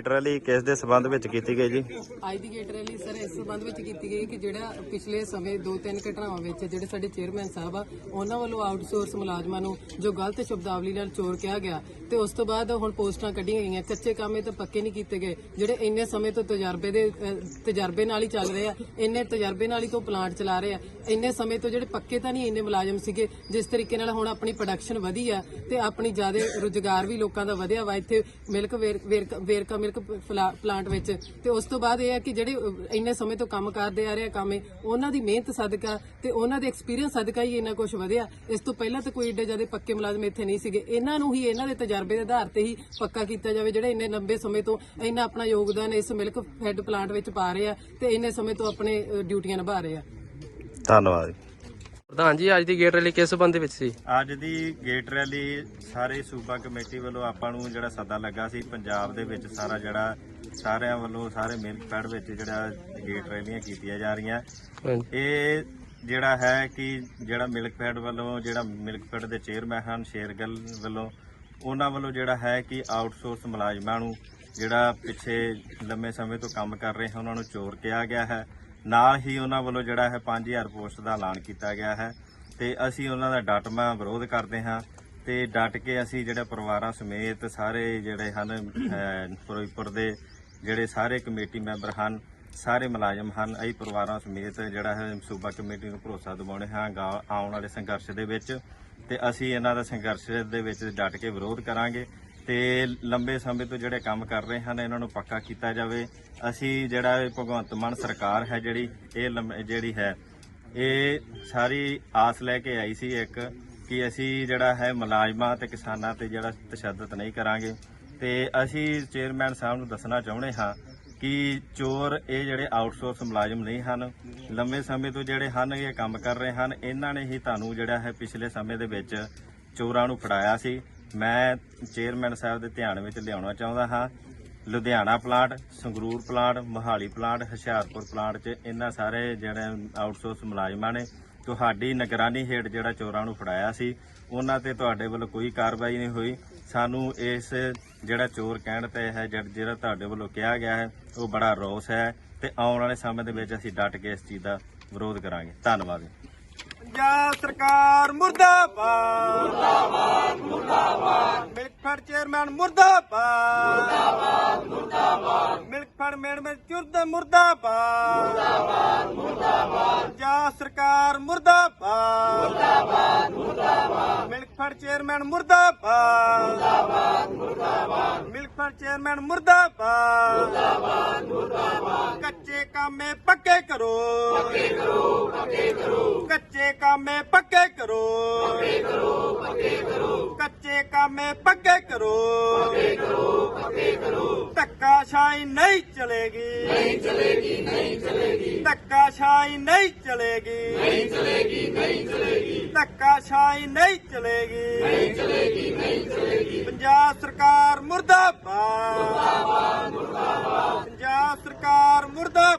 Gate rally ਕਿਸ ਦੇ ਸਬੰਧ ਵਿੱਚ ਕੀਤੀ ਗਈ ਜੀ? ਅੱਜ ਦੀ ਗੇਟ ਰੈਲੀ ਸਰ ਇਸ ਸੰਬੰਧ ਵਿੱਚ ਕੀਤੀ ਗਈ ਕਿ ਜਿਹੜਾ ਪਿਛਲੇ ਸਮੇਂ ਦੋ ਤਿੰਨ ਘਟਨਾਵਾਂ ਵਿੱਚ ਜਿਹੜੇ ਸਾਡੇ ਚੇਅਰਮੈਨ ਸਾਹਿਬ ਆ, ਉਹਨਾਂ ਵੱਲੋਂ ਆਊਟਸੋਰਸ ਮੁਲਾਜ਼ਮਾਂ ਨੂੰ ਜੋ ਗਲਤ ਸ਼ਬਦਾਵਲੀ ਨਾਲ ਚੋਰ ਕਿਹਾ ਗਿਆ ਤੇ ਉਸ ਤੋਂ ਬਾਅਦ ਹੁਣ ਪੋਸਟਾਂ ਕੱਢੀਆਂ ਗਈਆਂ, ਕੱਚੇ ਕਾਮੇ ਤਾਂ ਪੱਕੇ ਨਹੀਂ ਕੀਤੇ ਗਏ। ਜਿਹੜੇ ਇੰਨੇ ਸਮੇਂ ਤੋਂ ਤਜਰਬੇ ਦੇ ਤਜਰਬੇ ਨਾਲ ਹੀ ਚੱਲ ਰਹੇ ਆ, ਇੰਨੇ ਤਜਰਬੇ ਨਾਲ ਹੀ ਤੋਂ ਪਲਾਂਟ ਚਲਾ ਰਹੇ ਆ, ਇੰਨੇ ਸਮੇਂ ਤੋਂ ਜਿਹੜੇ ਪੱਕੇ ਤਾਂ ਨਹੀਂ ਇੰਨੇ ਮੁਲਾਜ਼ਮ ਸੀਗੇ, ਜਿਸ ਤਰੀਕੇ ਨਾਲ ਹੁਣ ਆਪਣੀ ਪ੍ਰੋਡਕਸ਼ਨ ਵਧੀ ਆ ਤੇ ਆਪਣੀ ਜ਼ਿਆਦਾ ਰੁਜ਼ਗਾਰ ਵੀ ਲੋਕਾਂ ਦਾ ਵਧਿਆ ਵਾ, ਇੱਥੇ ਮਿਲਕ ਵੇਰ- ਵੇਰਕਾ ਵੇਰਕਾ ਮਿਲਕ ਪਲਾਂਟ ਵਿੱਚ। ਤੇ ਉਸ ਤੋਂ ਬਾਅਦ ਇਹ ਹੈ ਕਿ ਜਿਹੜੇ ਇੰਨੇ ਸਮੇਂ ਤੋਂ ਕੰਮ ਕਰਦੇ ਆ ਰਹੇ ਆ ਕਾਮੇ, ਉਹਨਾਂ ਦੀ ਮਿਹਨਤ ਸਦਕਾ ਤੇ ਉਹਨਾਂ ਦੇ ਐਕਸਪੀਰੀਅੰਸ ਸਦਕਾ ਹੀ ਇੰਨਾ ਕੁਝ ਵਧਿਆ। ਇਸ ਤੋਂ ਪਹਿਲਾਂ ਤਾਂ ਕੋਈ ਏਡੇ ਜ਼ਿਆਦਾ ਪੱਕੇ ਮੁਲਾਜ਼ਮ ਇੱਥੇ ਨਹੀਂ ਸੀਗੇ। ਇਹਨਾਂ ਨੂੰ ਹੀ, ਇਹਨਾਂ ਦੇ ਤਜਰਬੇ ਦੇ ਆਧਾਰ ਤੇ ਹੀ ਪੱਕਾ ਕੀਤਾ ਜਾਵੇ, ਜਿਹੜੇ ਇੰਨੇ ਲੰਬੇ ਸਮੇਂ ਤੋਂ ਇੰਨਾ ਆਪਣਾ ਯੋਗਦਾਨ ਇਸ ਮਿਲਕ ਫੈਡ ਪਲਾਂਟ ਵਿੱਚ ਪਾ ਰਹੇ ਆ ਤੇ ਇੰਨੇ ਸਮੇਂ ਤੋਂ ਆਪਣੇ ਡਿਊਟੀਆਂ ਨਿਭਾ ਰਹੇ ਆ। ਧੰਨਵਾਦ। ਪ੍ਰਧਾਨ ਜੀ ਅੱਜ ਦੀ ਗੇਟ ਰੈਲੀ ਕਿਸ ਸੰਬੰਧ ਵਿੱਚ ਸੀ? ਅੱਜ ਦੀ ਗੇਟ ਰੈਲੀ ਸਾਰੇ ਸੂਬਾ ਕਮੇਟੀ ਵੱਲੋਂ ਆਪਾਂ ਨੂੰ ਜਿਹੜਾ ਸੱਦਾ ਲੱਗਾ ਸੀ ਪੰਜਾਬ ਦੇ ਵਿੱਚ ਸਾਰਾ ਜਿਹੜਾ ਸਾਰਿਆਂ ਵੱਲੋਂ ਸਾਰੇ ਮਿਲਕ ਫੈਡ ਵਿੱਚ ਜਿਹੜਾ ਗੇਟ ਰੈਲੀਆਂ ਕੀਤੀਆਂ ਜਾ ਰਹੀਆਂ। ਇਹ ਜਿਹੜਾ ਹੈ ਕਿ ਜਿਹੜਾ ਮਿਲਕ ਫੈਡ ਵੱਲੋਂ ਜਿਹੜਾ ਮਿਲਕ ਫੈਡ ਦੇ ਚੇਅਰਮੈਨ ਹਨ ਸ਼ੇਰਗਲ ਵੱਲੋਂ ਉਹਨਾਂ ਵੱਲੋਂ ਜਿਹੜਾ ਹੈ ਕਿ ਆਊਟਸੋਰਸ ਮੁਲਾਜ਼ਮਾਂ ਨੂੰ ਜਿਹੜਾ ਪਿੱਛੇ ਲੰਮੇ ਸਮੇਂ ਤੋਂ ਕੰਮ ਕਰ ਰਹੇ ਹਨ ਉਹਨਾਂ ਨੂੰ ਚੋਰ ਕਿਹਾ ਗਿਆ ਹੈ। ਨਾਲ ਹੀ ਉਹਨਾਂ ਵੱਲੋਂ ਜਿਹੜਾ ਹੈ 5000 ਪੋਸਟ ਦਾ ਐਲਾਨ ਕੀਤਾ ਗਿਆ ਹੈ ਤੇ ਅਸੀਂ ਉਹਨਾਂ ਦਾ ਡਟਮਾ ਵਿਰੋਧ ਕਰਦੇ ਹਾਂ ਤੇ ਡਟ ਕੇ ਅਸੀਂ ਜਿਹੜਾ ਪਰਿਵਾਰਾਂ ਸਮੇਤ ਸਾਰੇ ਜਿਹੜੇ ਹਨ ਫਿਰੋਜ਼ਪੁਰ ਦੇ ਜਿਹੜੇ ਸਾਰੇ ਕਮੇਟੀ ਮੈਂਬਰ ਹਨ, ਸਾਰੇ ਮੁਲਾਜ਼ਮ ਹਨ, ਅਸੀਂ ਪਰਿਵਾਰਾਂ ਸਮੇਤ ਜਿਹੜਾ ਹੈ ਸੂਬਾ ਕਮੇਟੀ ਨੂੰ ਭਰੋਸਾ ਦਿਵਾਉਣੇ ਹਾਂ ਗਾ- ਆਉਣ ਵਾਲੇ ਸੰਘਰਸ਼ ਦੇ ਵਿੱਚ ਤੇ ਅਸੀਂ ਇਹਨਾਂ ਦਾ ਸੰਘਰਸ਼ ਦੇ ਵਿੱਚ ਡਟ ਕੇ ਵਿਰੋਧ ਕਰਾਂਗੇ। ਤੇ ਲੰਬੇ ਸਮੇਂ ਤੋਂ ਜਿਹੜੇ ਕੰਮ ਕਰ ਰਹੇ ਹਨ, ਇਹਨਾਂ ਨੂੰ ਪੱਕਾ ਕੀਤਾ ਜਾਵੇ। ਅਸੀਂ ਜਿਹੜਾ ਇਹ ਭਗਵੰਤ ਮਾਨ ਸਰਕਾਰ ਹੈ ਜਿਹੜੀ, ਇਹ ਲੰਮ- ਜਿਹੜੀ ਹੈ, ਇਹ ਸਾਰੀ ਆਸ ਲੈ ਕੇ ਆਈ ਸੀ ਇੱਕ ਕਿ ਅਸੀਂ ਜਿਹੜਾ ਹੈ ਮੁਲਾਜ਼ਮਾਂ ਤੇ ਕਿਸਾਨਾਂ ਤੇ ਜਿਹੜਾ ਤਸ਼ੱਦਦ ਨਹੀਂ ਕਰਾਂਗੇ। ਤੇ ਅਸੀਂ ਚੇਅਰਮੈਨ ਸਾਹਿਬ ਨੂੰ ਦੱਸਣਾ ਚਾਹੁੰਦੇ ਹਾਂ ਕਿ ਚੋਰ ਇਹ ਜਿਹੜੇ ਆਊਟਸੋਰਸ ਮੁਲਾਜ਼ਮ ਨਹੀਂ ਹਨ ਲੰਮੇ ਸਮੇਂ ਤੋਂ ਜਿਹੜੇ ਹਨ, ਇਹ ਕੰਮ ਕਰ ਰਹੇ ਹਨ। ਇਹਨਾਂ ਨੇ ਹੀ ਤੁਹਾਨੂੰ ਜਿਹੜਾ ਹੈ ਪਿਛਲੇ ਸਮੇਂ ਦੇ ਵਿੱਚ ਚੋਰਾਂ ਨੂੰ ਫੜਾਇਆ ਸੀ। ਮੈਂ ਚੇਅਰਮੈਨ ਸਾਹਿਬ ਦੇ ਧਿਆਨ ਵਿੱਚ ਲਿਆਉਣਾ ਚਾਹੁੰਦਾ ਹਾਂ। Ludhiana plant, Sangrur plant, Mohali plant, Hoshiarpur plant 'ਚ ਇਹਨਾਂ ਸਾਰੇ ਜਿਹੜੇ ਆਊਟਸੋਰਸ ਮੁਲਾਜ਼ਮਾਂ ਨੇ, ਤੁਹਾਡੀ ਨਿਗਰਾਨੀ ਹੇਠ ਜਿਹੜਾ ਚੋਰਾਂ ਨੂੰ ਫੜਾਇਆ ਸੀ, ਉਹਨਾਂ ਤੇ ਤੁਹਾਡੇ ਵੱਲੋਂ ਕੋਈ ਕਾਰਵਾਈ ਨਹੀਂ ਹੋਈ। ਸਾਨੂੰ ਇਸ ਜਿਹੜਾ ਚੋਰ ਕਹਿਣ ਤੇ ਹੈ, ਜਿਹੜਾ ਜਿਹੜਾ ਤੁਹਾਡੇ ਵੱਲੋਂ ਕਿਹਾ ਗਿਆ ਹੈ, ਉਹ ਬੜਾ ਰੋਸ ਹੈ ਤੇ ਆਉਣ ਵਾਲੇ ਸਮੇਂ ਦੇ ਵਿੱਚ ਅਸੀਂ ਡਟ ਕੇ ਇਸ ਚੀਜ਼ ਦਾ ਵਿਰੋਧ ਕਰਾਂਗੇ। ਧੰਨਵਾਦ ਪੰਜਾਬ ਸਰਕਾਰ ਮੁਰਦਾਬਾਦ। ਮੁਰਦਾਬਾਦ। ਮੁਰਦਾਬਾਦ ਚੇਅਰਮੈਨ ਮੁਰਦਾਬਾਦ। ਮੁਰਦਾਬਾਦ ਮੁਰਦਾਬਾਦ ਮਿਲਕਫੜ ਮੈਡਮ ਚੁਰਦ ਮੁਰਦਾਬਾਦ। ਮੁਰਦਾਬਾਦ ਮੁਰਦਾਬਾਦ ਪੰਜਾਬ ਸਰਕਾਰ ਮੁਰਦਾਬਾਦ। ਮੁਰਦਾਬਾਦ ਮੁਰਦਾਬਾਦ ਮਿਲਕਫੜ ਚੇਅਰਮੈਨ ਮੁਰਦਾਬਾਦ। ਮੁਰਦਾਬਾਦ ਮੁਰਦਾਬਾਦ ਮਿਲਕਫੜ ਚੇਅਰਮੈਨ ਮੁਰਦਾਬਾਦ। ਮੁਰਦਾਬਾਦ ਮੁਰਦਾਬਾਦ ਕੱਚੇ ਕਾਮੇ ਪੱਕੇ ਕਰੋ। ਕੱਚੇ ਕਾਮੇ ਪੱਕੇ ਕਰੋ ਪੱਕੇ ਕਰੋ ਪੱਕੇ ਕਰੋ। ਕਾਮੇ ਪੱਕੇ ਕਰੋ। ਪੱਕੇ ਕਰੋ ਪੱਕੇ ਕਰੋ। ਧੱਕਾ ਸ਼ਾਹੀ ਨਹੀਂ ਚਲੇਗੀ। ਨਹੀਂ ਚਲੇਗੀ ਨਹੀਂ ਚਲੇਗੀ। ਧੱਕਾ ਸ਼ਾਹੀ ਨਹੀਂ ਚਲੇਗੀ। ਨਹੀਂ ਚਲੇਗੀ ਨਹੀਂ ਚਲੇਗੀ। ਧੱਕਾ ਸ਼ਾਹੀ ਨਹੀਂ ਚਲੇਗੀ। ਨਹੀਂ ਚਲੇਗੀ ਨਹੀਂ ਚਲੇਗੀ। ਪੰਜਾਬ ਸਰਕਾਰ ਮੁਰਦਾਬਾਦ ਮੁਰਦਾਬਾਦ।